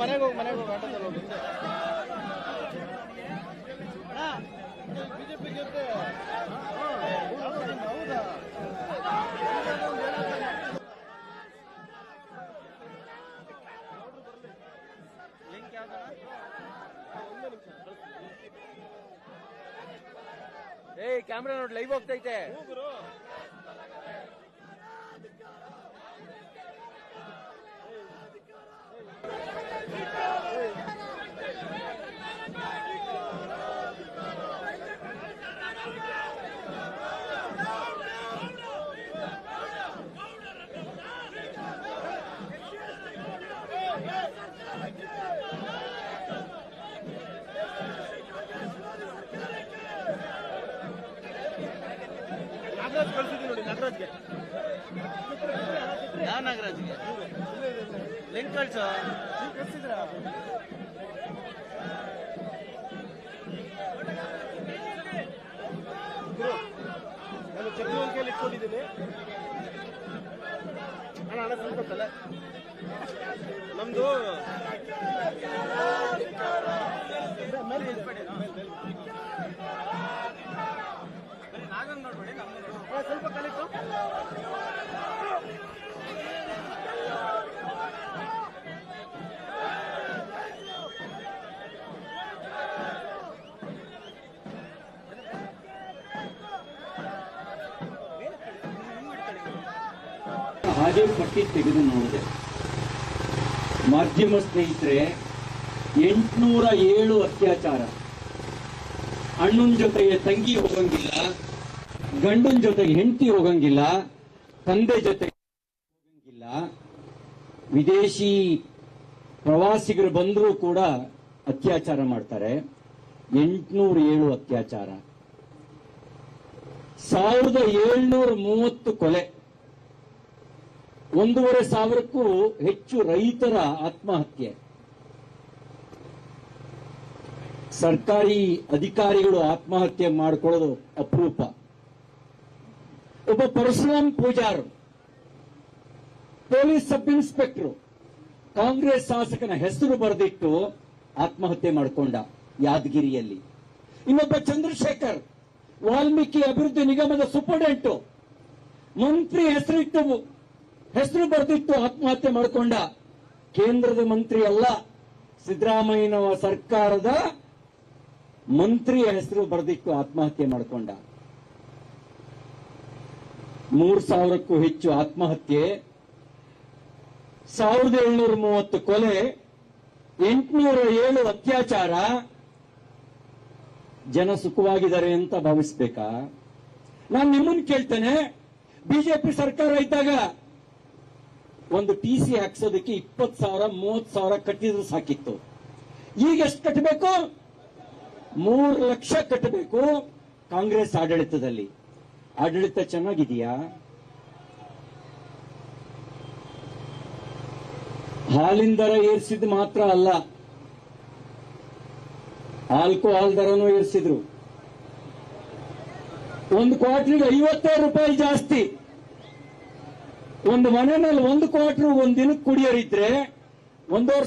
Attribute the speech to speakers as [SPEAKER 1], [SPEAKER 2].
[SPEAKER 1] ಮನೆಗೆ ಹೋಗಿ ಮನೆಗೆ ಹೋಗಿ ಆಟೋದಲ್ಲಿ ಹೋಗಿ ಬಿಜೆಪಿ ಜೊತೆ ಹೌದಾ
[SPEAKER 2] ಏಯ್ ಕ್ಯಾಮ್ರಾ ನೋಡಿ ಲೈವ್ ಹೋಗ್ತೈತೆ. ಯಾವ ನಾಗರಾಜ್ಗೆ ಲಿಂಕ್ ಕಳ್ಸು?
[SPEAKER 1] ನಾನು ಚಕ್ರವರ್ತಿಯಲ್ಲಿ ಇಟ್ಕೊಂಡಿದ್ದೀನಿ. ಅಣ್ಣ ಹಣ ಸ್ವಲ್ಪ ತಲೆ. ನಮ್ದು ಸ್ವಲ್ಪ
[SPEAKER 3] ಹಾಗೆ ಪಟ್ಟಿ ತೆಗೆದು ನೋಡಿದೆ. ಮಾಧ್ಯಮ ಸ್ನೇಹಿತರೆ, ಎಂಟುನೂರ ಏಳು ಅತ್ಯಾಚಾರ. ಅಣ್ಣನ ಜೊತೆಗೆ ತಂಗಿ ಹೋಗಂಗಿಲ್ಲ, ಗಂಡನ ಜೊತೆಗೆ ಹೆಂಡತಿ ಹೋಗಂಗಿಲ್ಲ, ತಂದೆ ಜೊತೆಗೆ ಹೋಗಂಗಿಲ್ಲ. ವಿದೇಶಿ ಪ್ರವಾಸಿಗರು ಬಂದರೂ ಕೂಡ ಅತ್ಯಾಚಾರ ಮಾಡ್ತಾರೆ. ಎಂಟುನೂರ ಏಳು ಅತ್ಯಾಚಾರ. ಸಾವಿರದ ಏಳ್ನೂರ ಮೂವತ್ತು ಕೊಲೆ. ಒಂದೂವರೆ ಸಾವಿರಕ್ಕೂ ಹೆಚ್ಚು ರೈತರ ಆತ್ಮಹತ್ಯೆ. ಸರ್ಕಾರಿ ಅಧಿಕಾರಿಗಳು ಆತ್ಮಹತ್ಯೆ ಮಾಡಿಕೊಳ್ಳೋದು ಅಪರೂಪ. ಒಬ್ಬ Parashuram Pujar, police sub inspector, Congress ಶಾಸಕನ ಹೆಸರು ಬರೆದಿಟ್ಟು ಆತ್ಮಹತ್ಯೆ ಮಾಡಿಕೊಂಡ ಯಾದಗಿರಿಯಲ್ಲಿ. ಇನ್ನೊಬ್ಬ ಚಂದ್ರಶೇಖರ್, ವಾಲ್ಮೀಕಿ ಅಭಿವೃದ್ಧಿ ನಿಗಮದ ಸೂಪರ್ಡೆಂಟ್, ಮಂತ್ರಿ ಹೆಸರಿಟ್ಟು ಹೆಸರು ಬರೆದಿಟ್ಟು ಆತ್ಮಹತ್ಯೆ ಮಾಡಿಕೊಂಡ ಕೇಂದ್ರದ ಮಂತ್ರಿ ಅಲ್ಲ ಸಿದ್ದರಾಮಯ್ಯನವ ಸರ್ಕಾರದ ಮಂತ್ರಿಯ ಹೆಸರು ಬರೆದಿಟ್ಟು ಆತ್ಮಹತ್ಯೆ ಮಾಡಿಕೊಂಡ. ಮೂರ್ ಸಾವಿರಕ್ಕೂ ಹೆಚ್ಚು ಆತ್ಮಹತ್ಯೆ. ಸಾವಿರದ ಏಳ್ನೂರ ಮೂವತ್ತು ಕೊಲೆ, ಎಂಟುನೂರ ಏಳು ಅತ್ಯಾಚಾರ. ಜನ ಸುಖವಾಗಿದ್ದಾರೆ ಅಂತ ಭಾವಿಸ್ಬೇಕಾ? ನಾನು ನಿಮ್ಮನ್ನು ಕೇಳ್ತೇನೆ. ಬಿಜೆಪಿ ಸರ್ಕಾರ ಇದ್ದಾಗ ಒಂದು ಟಿ ಸಿ ಹಾಕ್ಸೋದಕ್ಕೆ ಇಪ್ಪತ್ತು ಸಾವಿರ, ಮೂವತ್ತು ಸಾವಿರ ಕಟ್ಟಿದ್ರು ಸಾಕಿತ್ತು. ಈಗ ಎಷ್ಟು ಕಟ್ಟಬೇಕು? ಮೂರು ಲಕ್ಷ ಕಟ್ಟಬೇಕು ಕಾಂಗ್ರೆಸ್ ಆಡಳಿತದಲ್ಲಿ. ಆಡಳಿತ ಚೆನ್ನಾಗಿದೆಯಾ? ಹಾಲಿನ ದರ ಏರಿಸಿದ್ ಮಾತ್ರ ಅಲ್ಲ. ಆಲ್ಕೋಹಾಲ್ ದರನೂ ಏರಿಸಿದ್ರು. ಒಂದು ಕ್ವಾರ್ಟ್ರಿಗೆ ಐವತ್ತೈದು ರೂಪಾಯಿ ಜಾಸ್ತಿ. ಒಂದು ಮನೆ ಮೇಲೆ ಒಂದು ಕ್ವಾರ್ಟರ್ ಒಂದ್ ದಿನಕ್ಕೆ ಕುಡಿಯೋರಿದ್ರೆ ಒಂದೂವರೆ